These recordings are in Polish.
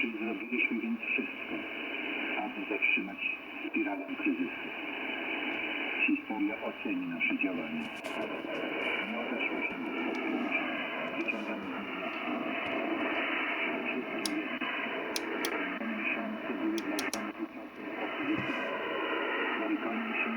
Czy zrobiliśmy więc wszystko, aby zatrzymać spiralę kryzysu? Historia oceni nasze działania. Nie odeszło się do. Wyciągamy z nich miesiące były dla. Borykanie się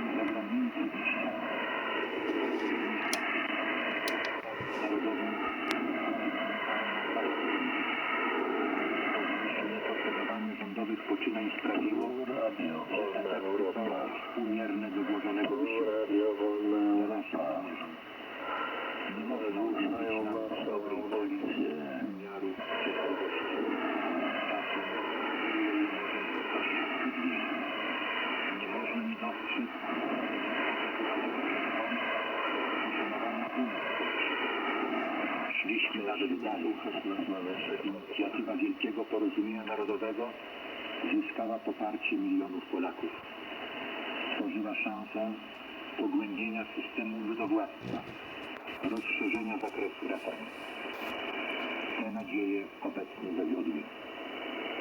poczynań sprawiło, że są współmierne do włożonego wysiłku. Zamierzam. Nie można nam dobrej woli, umiaru, cierpliwości. Czasem nie można nie dostrzec Szliśmy nawet dalej. Inicjatywa Wielkiego Porozumienia Narodowego zyskała poparcie milionów Polaków. Stworzyła szansę pogłębienia systemu ludowładztwa, rozszerzenia zakresu reform. Te nadzieje obecnie zawiodły.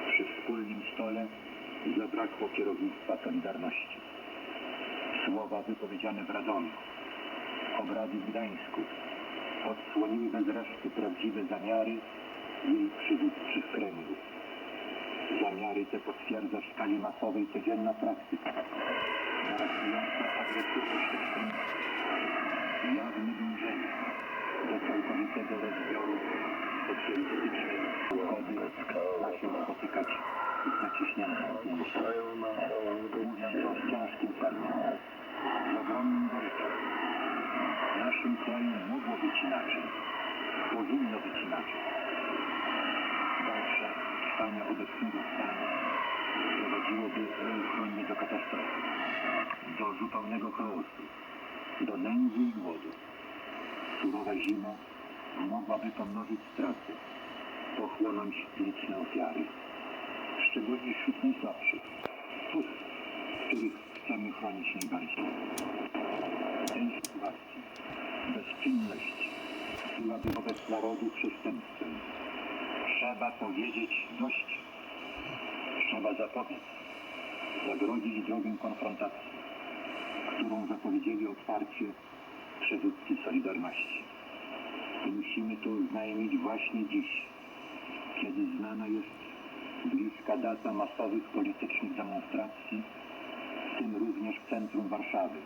Przy wspólnym stole zabrakło kierownictwa Solidarności. Słowa wypowiedziane w Radomiu, obrady w Gdańsku, odsłoniły bez reszty prawdziwe zamiary jej przywódczych Kremlu. Zamiary te potwierdza w skali masowej codzienna praktyka. Narastająca agresywność extremistów, jawne dążenie do całkowitego rozbioru socjalistycznej układy ma się spotykać z zacieśnianiem pięści. Dalsze trwanie obecnego stanu prowadziłoby nieuchronnie do katastrofy, do zupełnego chaosu, do nędzy i głodu. Surowa zima mogłaby pomnożyć straty, pochłonąć liczne ofiary, szczególnie wśród najsłabszych, tych, których chcemy chronić najbardziej. W tej sytuacji bezczynność byłaby wobec narodu przestępstwem. Trzeba powiedzieć dość. Trzeba zapobiec, zagrodzić drogę konfrontacji, którą zapowiedzieli otwarcie przywódcy Solidarności. I musimy to oznajmić właśnie dziś, kiedy znana jest bliska data masowych politycznych demonstracji, w tym również w centrum Warszawy,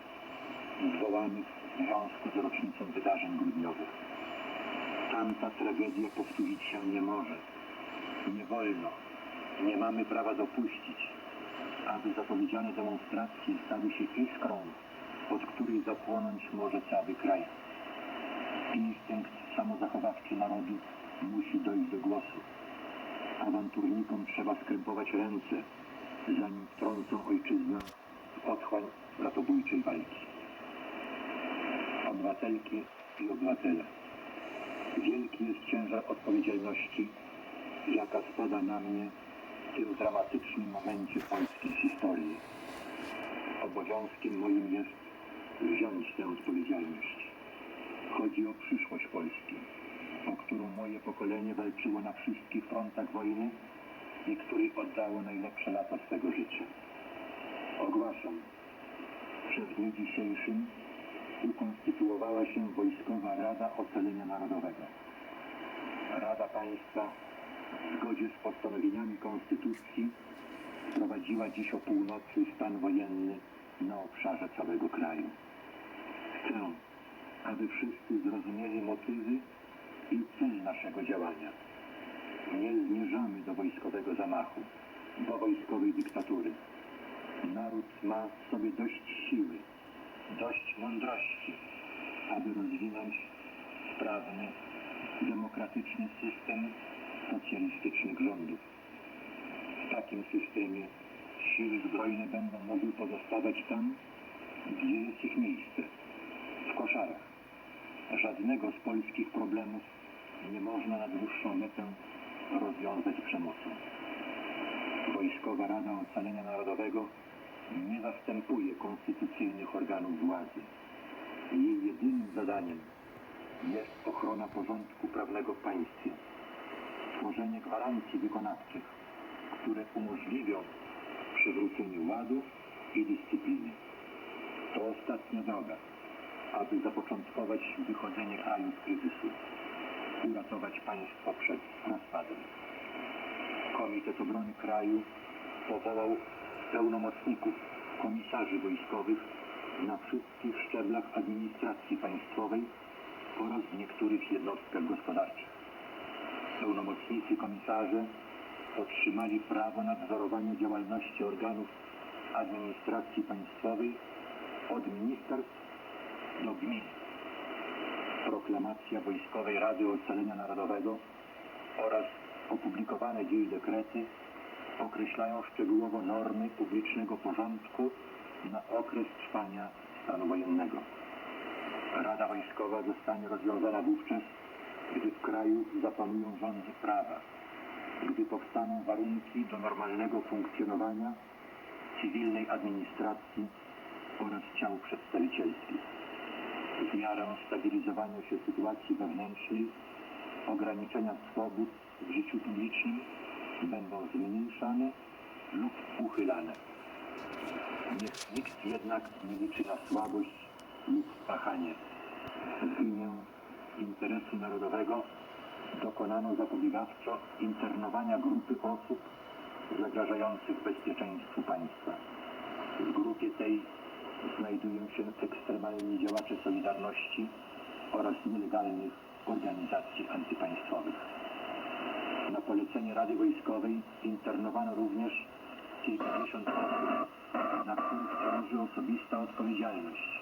zwołanych w związku z rocznicą wydarzeń grudniowych. Tamta tragedia powtórzyć się nie może. Nie wolno. Nie mamy prawa dopuścić, aby zapowiedziane demonstracje stały się iskrą, od której zapłonąć może cały kraj. Instynkt samozachowawczy narodu musi dojść do głosu. Awanturnikom trzeba skrępować ręce, zanim wtrącą ojczyznę w otchłań bratobójczej walki. Obywatelki i obywatele. Wielki jest ciężar odpowiedzialności, jaka spada na mnie w tym dramatycznym momencie polskiej historii. Obowiązkiem moim jest wziąć tę odpowiedzialność. Chodzi o przyszłość Polski, o którą moje pokolenie walczyło na wszystkich frontach wojny i której oddało najlepsze lata swego życia. Ogłaszam, że w dniu dzisiejszym ukonstytuowała się Wojskowa Rada Ocalenia Narodowego. Rada Państwa w zgodzie z postanowieniami Konstytucji wprowadziła dziś o północy stan wojenny na obszarze całego kraju. Chcę, aby wszyscy zrozumieli motywy i cel naszego działania. Nie zmierzamy do wojskowego zamachu, do wojskowej dyktatury. Naród ma w sobie dość siły, dość mądrości, aby rozwinąć sprawny, demokratyczny system socjalistycznych rządów. W takim systemie siły zbrojne będą mogły pozostawać tam, gdzie jest ich miejsce, w koszarach. Żadnego z polskich problemów nie można na dłuższą metę rozwiązać przemocą. Wojskowa Rada Ocalenia Narodowego nie zastępuje konstytucyjnych organów władzy. Jej jedynym zadaniem jest ochrona porządku prawnego w państwie, tworzenie gwarancji wykonawczych które umożliwią przywrócenie ładu i dyscypliny. To ostatnia droga, aby zapoczątkować wychodzenie kraju z kryzysu, uratować państwo przed rozpadem. Komitet Obrony Kraju powołał pełnomocników, komisarzy wojskowych na wszystkich szczeblach administracji państwowej oraz w niektórych jednostkach gospodarczych. Pełnomocnicy komisarze otrzymali prawo nadzorowania działalności organów administracji państwowej od ministerstw do gmin. Proklamacja Wojskowej Rady Ocalenia Narodowego oraz opublikowane dziś dekrety określają szczegółowo normy publicznego porządku na okres trwania stanu wojennego. Rada Wojskowa zostanie rozwiązana wówczas, gdy w kraju zapanują rządy prawa, gdy powstaną warunki do normalnego funkcjonowania cywilnej administracji oraz ciał przedstawicielskich. W miarę stabilizowania się sytuacji wewnętrznej, ograniczenia swobód w życiu publicznym będą zmniejszane lub uchylane. Niech nikt jednak nie liczy na słabość lub wahanie. W imię interesu narodowego dokonano zapobiegawczo internowania grupy osób zagrażających bezpieczeństwu państwa. W grupie tej znajdują się ekstremalni działacze Solidarności oraz nielegalnych organizacji antypaństwowych. Na polecenie Rady Wojskowej internowano również kilkadziesiąt osób, na których ciąży osobista odpowiedzialność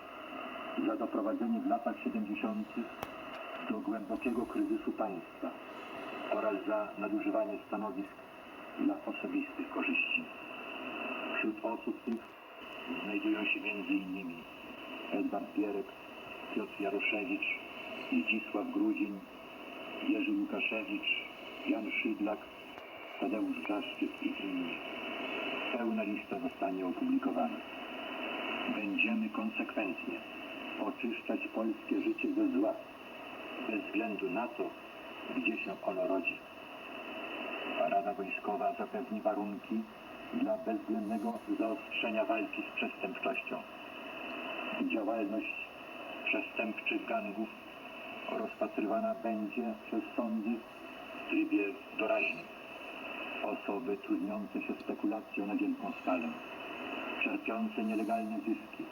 za doprowadzenie w latach 70. do głębokiego kryzysu państwa oraz za nadużywanie stanowisk dla osobistych korzyści. Wśród osób tych znajdują się m.in. Edward Gierek, Piotr Jaroszewicz, Zdzisław Gruzin, Jerzy Łukaszewicz, Jan Szydlak, Tadeusz Grzaszczyk i inni. Lista zostanie opublikowana. Będziemy konsekwentnie oczyszczać polskie życie ze zła, bez względu na to, gdzie się ono rodzi. Rada Wojskowa zapewni warunki dla bezwzględnego zaostrzenia walki z przestępczością. Działalność przestępczych gangów rozpatrywana będzie przez sądy w trybie doraźnym. Osoby trudniące się spekulacją na wielką skalę, czerpiące nielegalne zyski,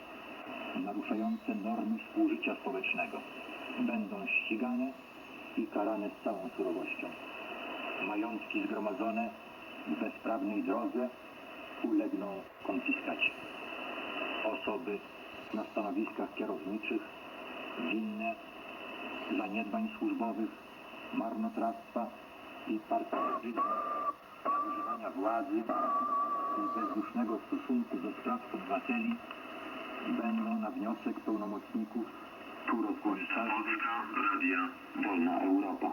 naruszające normy współżycia społecznego będą ścigane i karane z całą surowością. Majątki zgromadzone w bezprawnej drodze ulegną konfiskacie. Osoby na stanowiskach kierowniczych winne zaniedbań służbowych, marnotrawstwa i partyzmu, nadużywania władzy i bezdusznego stosunku do spraw obywateli będą na wniosek pełnomocników tu rozgłoszarzy Radia Wolna Europa.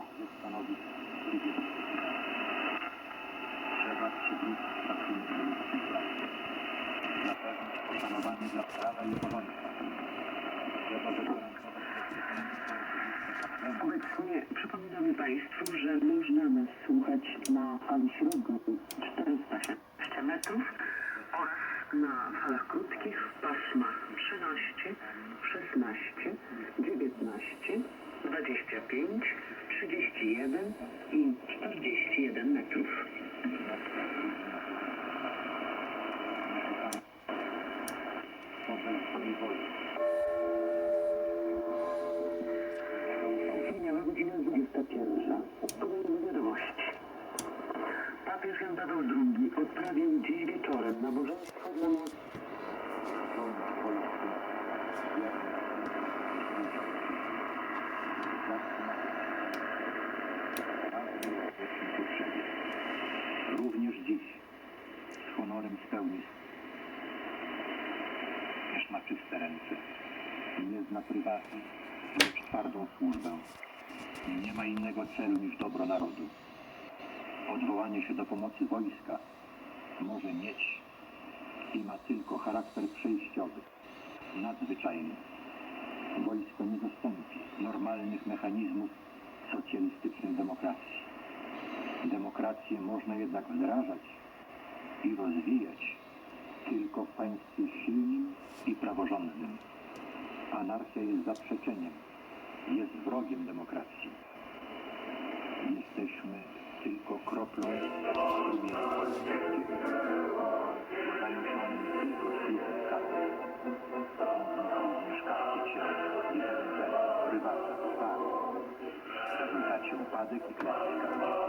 Trzeba przywrócić szacunek do ludzkich praw. Zapewnić poszanowanie dla prawa i porządku. Trzeba zagwarantować bezpieczeństwo. Obecnie przypominamy Państwu, że można nas słuchać na fali średniej 416 metrów oraz na falach krótkich w pasmach 13, 16, 19, 25, 31 i 41 metrów. Wobec swojej Odprawił dziś wieczorem nabożeństwo dla nas. Również dziś z honorem spełni też ma czyste ręce. Nie zna prywatę, lecz twardą służbę. Nie ma innego celu niż dobro narodu. Odwołanie się do pomocy wojska może mieć i ma tylko charakter przejściowy, nadzwyczajny. Wojsko nie zastąpi normalnych mechanizmów socjalistycznej demokracji. Demokrację można jednak wdrażać i rozwijać tylko w państwie silnym i praworządnym. Anarchia jest zaprzeczeniem, jest wrogiem demokracji. Jesteśmy tylko kroplą strumienia polskiego. Składają się one nie tylko z kilku skarbów, również kapiciel, liberale, prywatna, stary. W rezultacie upadek i klęska.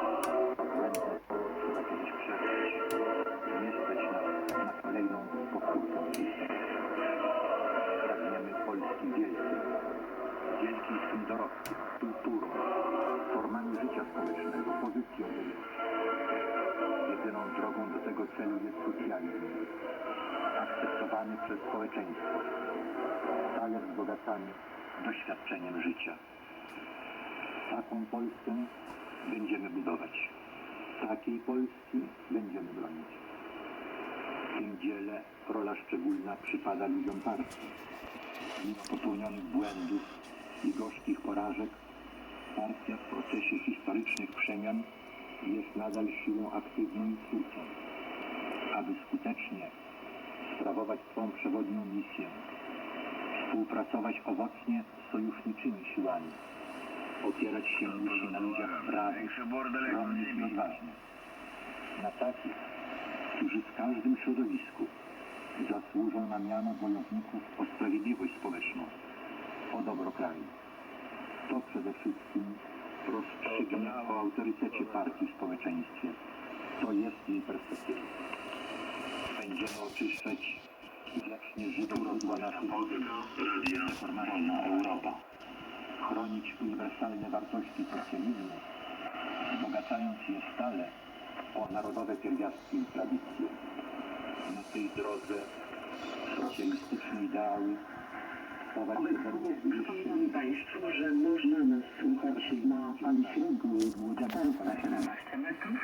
Drogą do tego celu jest socjalizm, akceptowany przez społeczeństwo, stale wzbogacany doświadczeniem życia. Taką Polskę będziemy budować. Takiej Polski będziemy bronić. W tym dziele rola szczególna przypada ludziom partii. Mimo popełnionych błędów i gorzkich porażek, partia w procesie historycznych przemian jest nadal siłą aktywną i twórczą. Aby skutecznie sprawować swą przewodnią misję, współpracować owocnie z sojuszniczymi siłami, opierać się musi na ludziach prawych, skromnych i odważnych, na takich, którzy w każdym środowisku zasłużą na miano wojowników o sprawiedliwość społeczną, o dobro kraju. To przede wszystkim rozstrzygnie o autorytecie partii w społeczeństwie. To jest jej perspektywa. Będziemy oczyszczać wiecznie żywą rozła naszych reformacyjna Europa. Chronić uniwersalne wartości socjalizmu, wzbogacając je stale o narodowe pierwiastki i tradycje. Na tej drodze socjalistyczne ideały stawać się przypominam Państwu, że można nas słuchać na fali średniej 417 metrów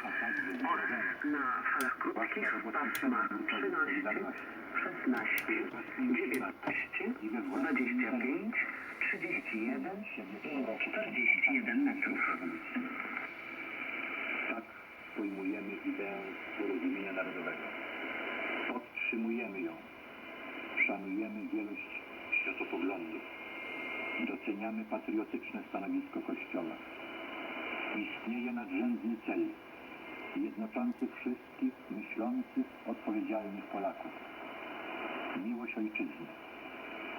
oraz na falach krótkich pasmach 13, 16, 19, 25, 31 i 41 metrów. Tak pojmujemy ideę porozumienia narodowego. Podtrzymujemy ją. Szanujemy wielość światopoglądów. Doceniamy patriotyczne stanowisko Kościoła. Istnieje nadrzędny cel jednoczący wszystkich myślących, odpowiedzialnych Polaków. Miłość ojczyzny.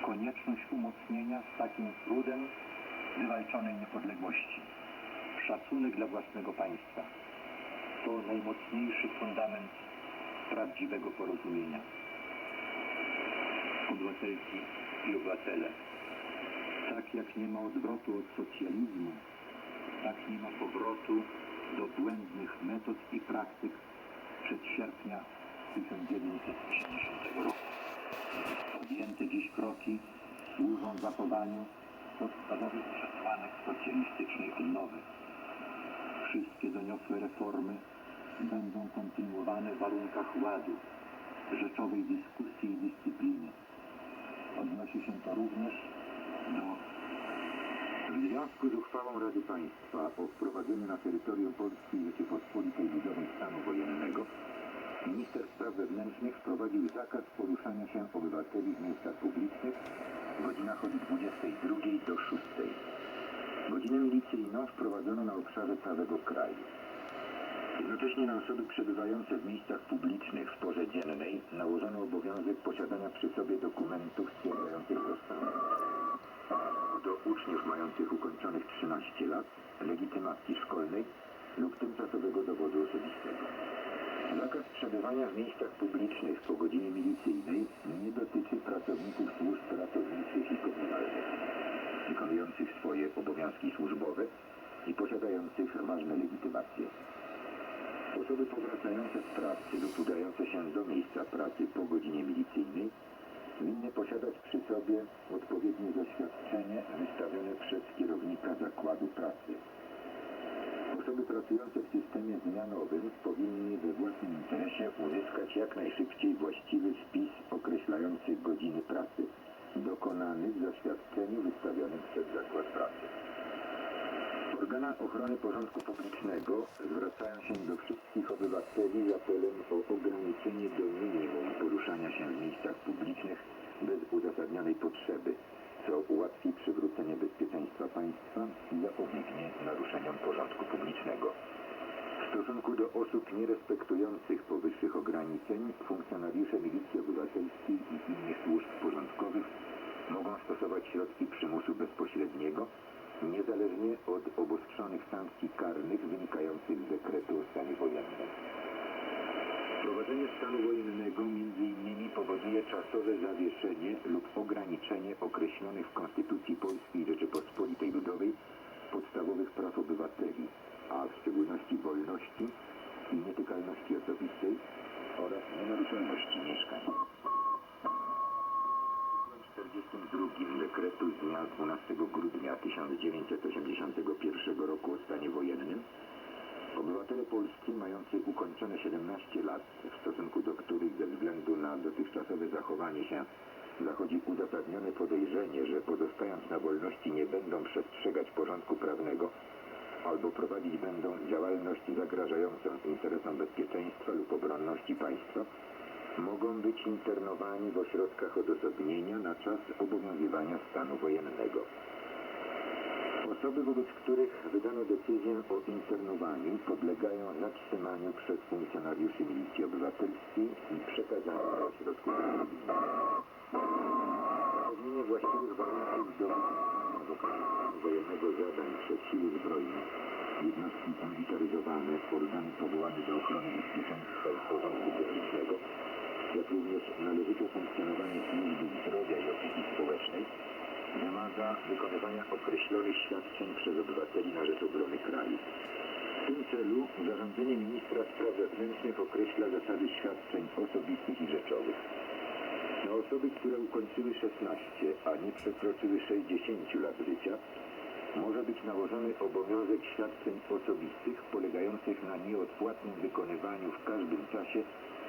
Konieczność umocnienia z takim trudem wywalczonej niepodległości. Szacunek dla własnego państwa to najmocniejszy fundament prawdziwego porozumienia. Obywatelki i obywatele, tak jak nie ma odwrotu od socjalizmu, tak nie ma powrotu do błędnych metod i praktyk przed sierpnia 1980 roku. Podjęte dziś kroki służą zachowaniu podstawowych przesłanek socjalistycznej odnowy. Wszystkie doniosłe reformy będą kontynuowane w warunkach ładu, rzeczowej dyskusji i dyscypliny. Odnosi się to również do związku z uchwałą Rady Państwa o wprowadzeniu na terytorium Polskiej Rzeczypospolitej Ludowej stanu wojennego, minister spraw wewnętrznych wprowadził zakaz poruszania się obywateli w miejscach publicznych w godzinach od 22 do 6. Godzinę milicyjną wprowadzono na obszarze całego kraju. Jednocześnie na osoby przebywające w miejscach publicznych w porze dziennej nałożono obowiązek posiadania przy sobie dokumentów stwierdzających tożsamość do uczniów mających ukończonych 13 lat, legitymacji szkolnej lub tymczasowego dowodu osobistego. Zakaz przebywania w miejscach publicznych po godzinie milicyjnej nie dotyczy pracowników służb ratowniczych i komunalnych, wykonujących swoje obowiązki służbowe i posiadających ważne legitymacje. Osoby powracające z pracy lub udające się do miejsca pracy po godzinie milicyjnej winny posiadać przy sobie odpowiednie zaświadczenie wystawione przez kierownika zakładu pracy. Osoby pracujące w systemie zmianowym powinny we własnym interesie uzyskać jak najszybciej właściwy spis określający godziny pracy, dokonany w zaświadczeniu wystawionym przez zakład pracy. Organa ochrony porządku publicznego zwracają się do wszystkich obywateli z apelem o ograniczenie do minimum poruszania się w miejscach publicznych bez uzasadnionej potrzeby, co ułatwi przywrócenie bezpieczeństwa państwa i zapobiegnie naruszeniom porządku publicznego. Stosunku do osób nierespektujących powyższych ograniczeń, funkcjonariusze Milicji Obywatelskiej i innych służb porządkowych mogą stosować środki przymusu bezpośredniego, niezależnie od obostrzonych sankcji karnych wynikających z dekretu o stanie wojennym. Wprowadzenie stanu wojennego m.in. powoduje czasowe zawieszenie lub ograniczenie określonych w Konstytucji Polskiej Rzeczypospolitej Ludowej podstawowych praw obywateli, a w szczególności wolności i nietykalności osobistej oraz nienaruszalności mieszkań. 42 dekretu z dnia 12 grudnia 1981 roku o stanie wojennym Obywatele polscy mający ukończone 17 lat, w stosunku do których ze względu na dotychczasowe zachowanie się zachodzi uzasadnione podejrzenie, że pozostając na wolności nie będą przestrzegać porządku prawnego albo prowadzić będą działalność zagrażającą interesom bezpieczeństwa lub obronności państwa, mogą być internowani w ośrodkach odosobnienia na czas obowiązywania stanu wojennego. Osoby, wobec których wydano decyzję o internowaniu, podlegają zatrzymaniu przez funkcjonariuszy Milicji Obywatelskiej i przekazaniu do ośrodków reabilitacji. Zapewnienie właściwych warunków do wojennego zadań przez siły zbrojne, jednostki umilitaryzowane, organy powołane do ochrony bezpieczeństwa i porządku publicznego, jak również należyte funkcjonowanie służby zdrowia i opieki społecznej, wymaga wykonywania określonych świadczeń przez obywateli na rzecz obrony kraju. W tym celu zarządzenie ministra spraw wewnętrznych określa zasady świadczeń osobistych i rzeczowych. Na osoby, które ukończyły 16, a nie przekroczyły 60 lat życia, może być nałożony obowiązek świadczeń osobistych polegających na nieodpłatnym wykonywaniu w każdym czasie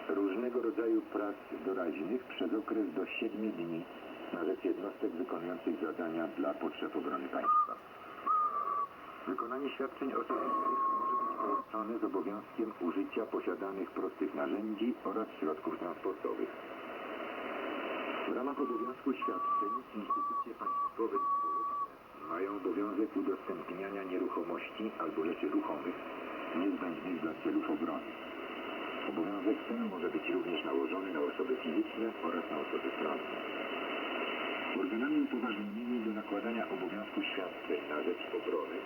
różnego rodzaju prac doraźnych przez okres do 7 dni na rzecz jednostek wykonujących zadania dla potrzeb obrony państwa. Wykonanie świadczeń osobistych może być połączone z obowiązkiem użycia posiadanych prostych narzędzi oraz środków transportowych. W ramach obowiązku świadczeń instytucje państwowe mają obowiązek udostępniania nieruchomości albo rzeczy ruchomych niezbędnych dla celów obrony. Obowiązek ten może być również nałożony na osoby fizyczne oraz na osoby prawne. Organami upoważnionymi do nakładania obowiązku świadczeń na rzecz obrony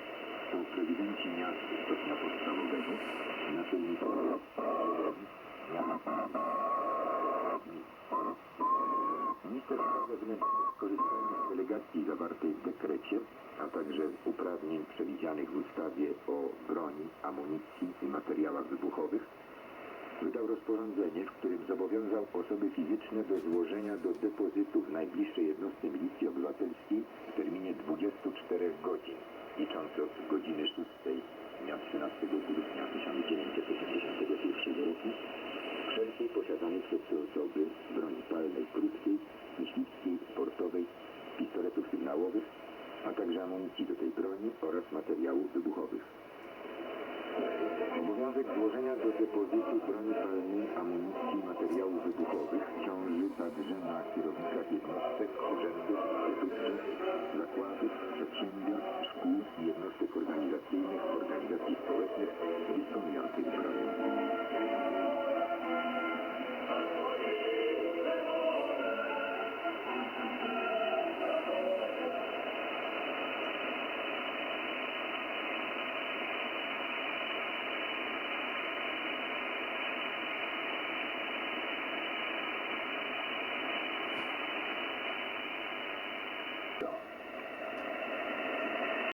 są prezydenci miast stopnia podstawowego, naczelnicy Minister Spraw Wewnętrznych, korzystając z delegacji zawartej w dekrecie, a także uprawnień przewidzianych w ustawie o broni, amunicji i materiałach wybuchowych, wydał rozporządzenie, w którym zobowiązał osoby fizyczne do złożenia do depozytu w najbliższej jednostce milicji obywatelskiej w terminie 24 godzin, licząc od godziny 6 dnia 13 grudnia 1981 roku, wszelkie posiadanie przez osoby broni palnej krótkiej, myśliwskiej, sportowej, pistoletów sygnałowych, a także amunicji do tej broni oraz materiałów wybuchowych. Obowiązek złożenia do depozytu broni palnej, amunicji i materiałów wybuchowych ciąży także na kierownikach jednostek, urzędów, instytucji, zakładów, przedsiębiorstw, szkół, jednostek organizacyjnych, organizacji społecznych dysponujących bronią.